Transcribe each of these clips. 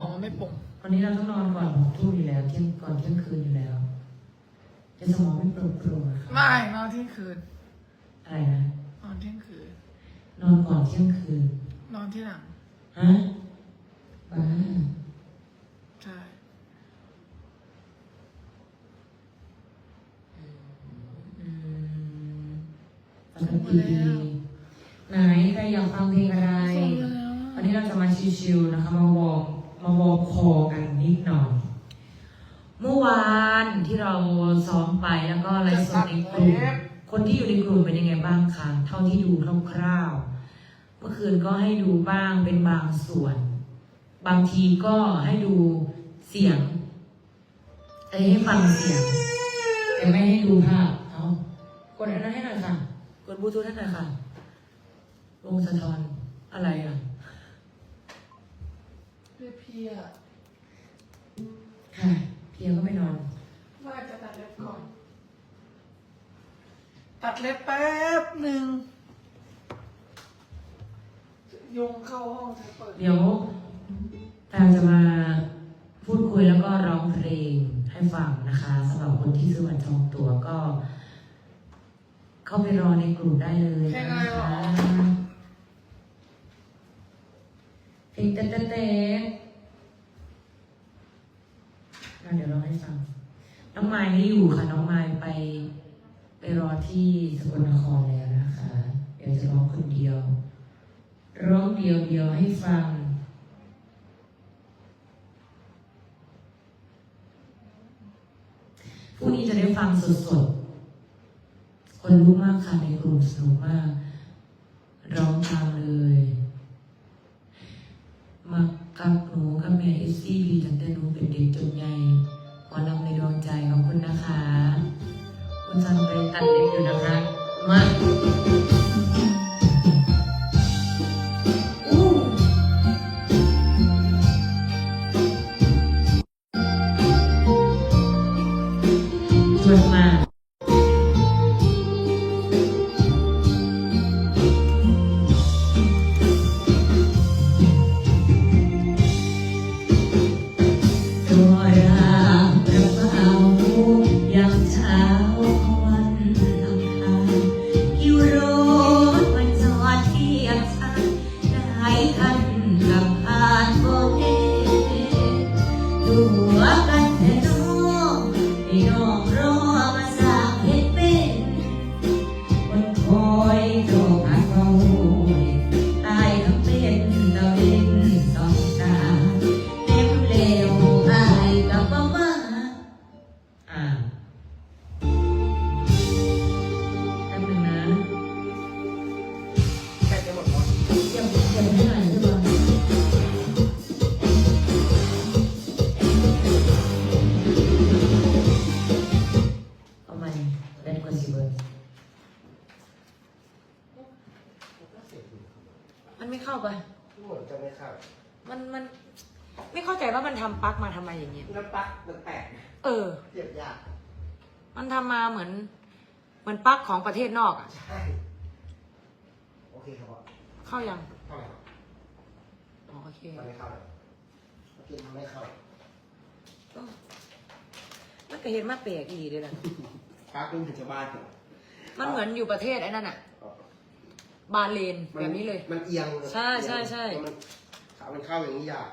อ๋อไม่ปลุกวันนี้เราต้องนอนก่อนหกทุ่มอยู่แล้วเที่ยงก่อนเที่ยงคืนอยู่แล้วจะสมองไม่โปร่งโปร่งอะค่ะไม่นอนเที่ยงคืนอะไรนะนอนเที่ยงคืน นอนก่อนเที่ยงคืนนอนที่หลัง ฮะบ้าใช่ อืมปกติดีไหนใครอยากฟังเพลงอะไรฟังแล้ว วันนี้เราจะมาชิวๆนะคะมาวอร์มมาวอร์มคอกันนิดหน่อย เมื่อวานที่เรา ซ้อมไปแล้วก็ไลฟ์สดในกลุ่มคนที่อยู่ในกลุ่มเป็นยังไงบ้างคะเท่าที่ดูคร่าวๆเมื่อคืนก็ให้ดูบ้างเป็นบางส่วน บางทีก็ให้ดูเสียงเอ้ยให้ฟังเสียงแต่ไม่ให้ดูภาพเอากดอันนั้นให้หน่อยค่ะกดบลูทูธให้หน่อยค่ะวงสะท้อนอะไรอะเรียกพี่อะค่ะเพียงก็ไม่นอน ว่าจะตัดเล็บก่อน ตัดเล็บแป๊บหนึ่งยุงเข้าห้องเปิด เดี๋ยวตาจะมาพูดคุยแล้วก็ร้องเพลงให้ฟังนะคะสำหรับคนที่ซื้อบัตรจองตั๋วก็ เข้าไปรอในกลุ่มได้เลยนะคะเพลงเต้นเต้นเต้นงั้นเดี๋ยวร้องให้ฟัง น้องไม้ไม่อยู่ค่ะ น้องไม้ไป รอที่สกลนครแล้วนะคะเดี๋ยวจะร้องคนเดียว ร้องเดียวเดียวให้ฟังพรุ่งนี้จะได้ฟังสดๆ คนรู้มากค่ะในกลุ่มสนุกมาก ร้องตามเลย มากับหนูกับแม่เอซี่พีตั้งแต่หนูเป็นเด็กจนใหญ่ขอลำในดวงใจขอบคุณนะคะ คุณซันไปตัดเล็บอยู่นะคะมา มันไม่เข้าไปเหมือนจะไม่เข้ามันมัน ไม่เข้าใจว่ามันทำปลั๊กมาทำไมอย่างเงี้ย น้ำปลั๊กมันแตกเออ เสียบยากมันทำมาเหมือน เหมือนปลั๊กของประเทศนอกอะ ใช่โอเคครับพ่อเข้ายังเข้าไหมครับอ๋อโอเคมันไม่เข้าเลยเมื่อกี้มันไม่เข้าก็มันก็เห็นมาเปียกอีดีด้วยนะปลั๊กเป็นถึงชาวบ้านเหรอมันเหมือนอยู่ประเทศไอ้นั่นอะ บาเลนแบบนี้เลย มันเอียงใช่ใช่ใช่ มันขามันเข้าอย่างนี้ยาก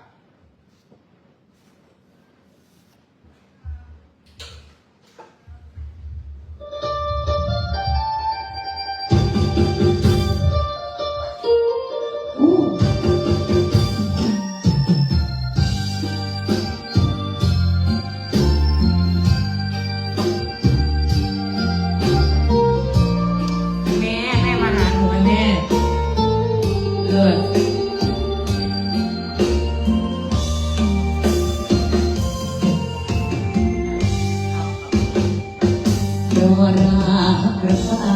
ากระเป๋า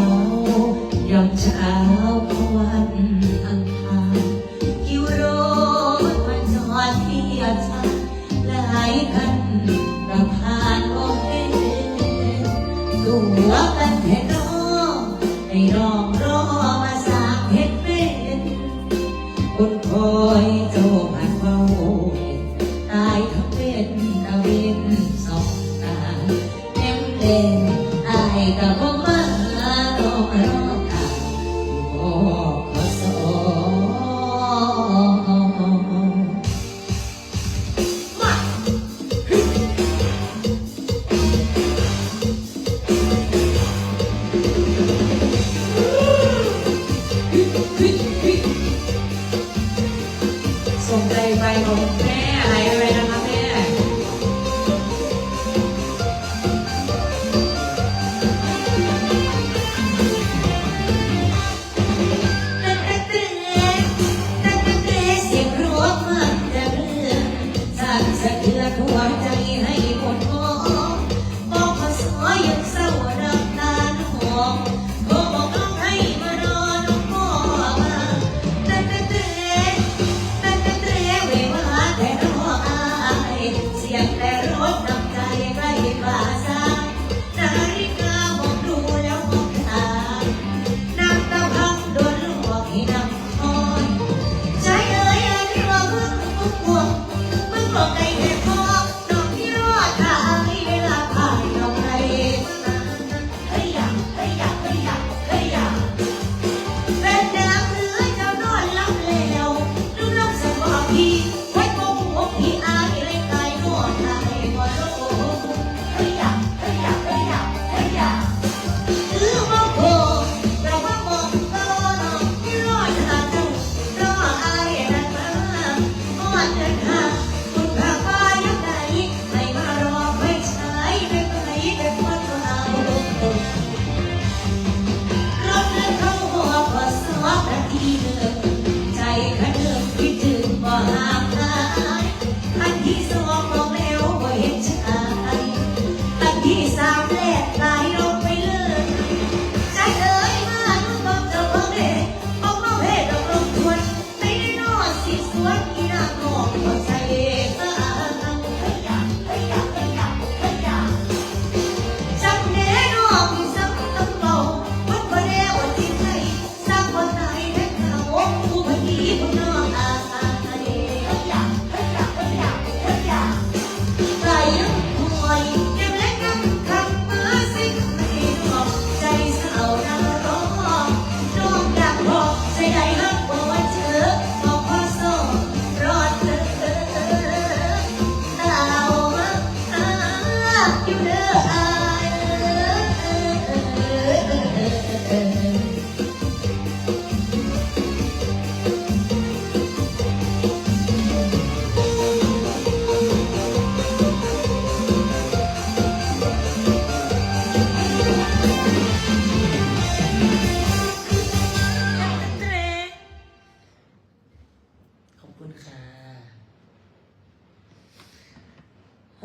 ยามเช้าวันอังคารกิวโรถมาจอดที่อาชาหลายคันรำพานโอเคตัวกันแท้น้องให้รองรอมาสากเห็นเป็นคนคอยจ บ อบ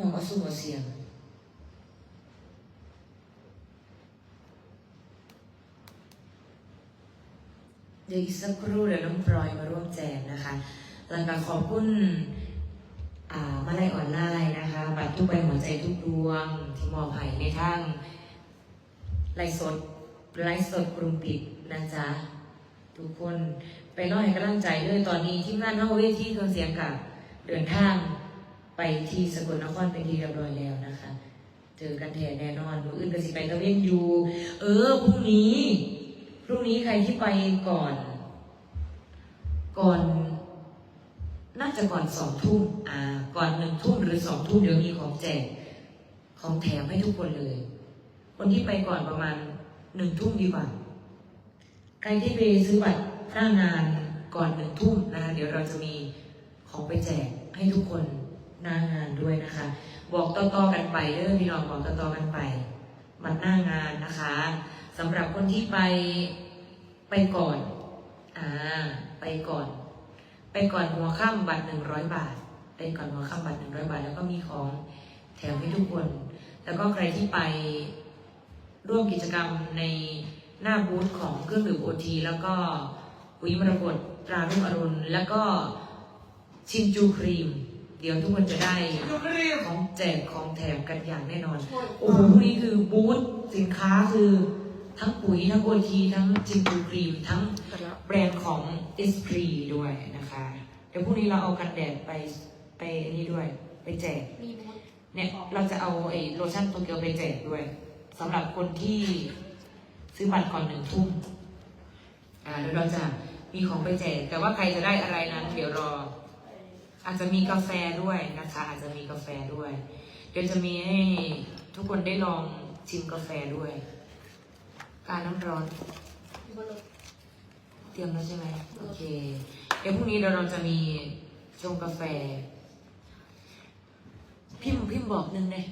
ห้องเอาสู้หัวเสียง เดี๋ยวอีกสักครู่เดี๋ยวน้องพลอยมาร่วมแจมนะคะแล้วก็ขอบคุณอ่ามาลัยออนไลน์นะคะ บัตรทุกใบหัวใจทุกดวง ที่มอบให้ในทางไลฟ์สดไลฟ์สดกลุ่มปิดนะจ๊ะ ทุกคนไปรอให้กำลังใจด้วยตอนนี้ทีมงานเข้าเวทีเครื่องเสียงกับเดินทาง ไปที่สกลนครเป็นที่เรียบร้อยแล้วนะคะ เจอกันแท้แน่นอนมืออื่นก็สิไปตะเวนอยู่เออพรุ่งนี้พรุ่งนี้ใครที่ไปก่อน ก่อน น่าจะก่อนสองทุ่มอ่า ก่อนหนึ่งทุ่มหรือสองทุ่มเดี๋ยวมีของแจกของแถมให้ทุกคนเลย คนที่ไปก่อนประมาณหนึ่งทุ่มดีกว่า ใครที่ไปซื้อบัตรหน้างานก่อนหนึ่งทุ่มนะคะเดี๋ยวเราจะมีของไปแจกให้ทุกคน หน้างานด้วยนะคะ บอกต่อๆกันไปเด้อพี่น้องบอกต่อๆกันไปบัตรหน้างานนะคะสำหรับคนที่ไปไปก่อนอ่าไปก่อน ไปก่อนหัวค่ำบัตรหนึ่งร้อยบาท ไปก่อนหัวค่ำบัตรหนึ่งร้อยบาท แล้วก็มีของแถมให้ทุกคน แล้วก็ใครที่ไปร่วมกิจกรรมในหน้าบูธของเครื่องดื่มโอทีแล้วก็ปุ๋ยมรกตรารุ่งอรุณ แล้วก็ชินจูครีม เดี๋ยวทุกคนจะได้ยูครีมของแจกของแถมกันอย่างแน่นอน โอ้โหพวกนี้คือบูธสินค้าคือทั้งปุ๋ยทั้งโอทีทั้งจิมพูครีมทั้งแบรนด์ของ s อ r ด้วยนะคะ เดี๋ยวพรุ่งนี้เราเอากันแดดไปไปอันนี้ด้วย ไปแจกมีบูธเนี่ยเราจะเอาไอ้โลชั่นโตเกียวไปแจกด้วยสำหรับคนที่ซื้อบัตรก่อนหนึ่งทุ่มอ่าเดี๋ยวเราจะมีของไปแจก แต่ว่าใครจะได้อะไรนั้น เดี๋ยวรอ อาจจะมีกาแฟด้วยนะคะ อาจจะมีกาแฟด้วย เดี๋ยวจะมีให้ทุกคนได้ลองชิมกาแฟด้วย การน้ำร้อนเตรียมแล้วใช่ไหมโอเค เดี๋ยวพรุ่งนี้เดี๋ยวเราจะมีชงกาแฟ พิมพ์พิมพ์บอกหนึ่งเลย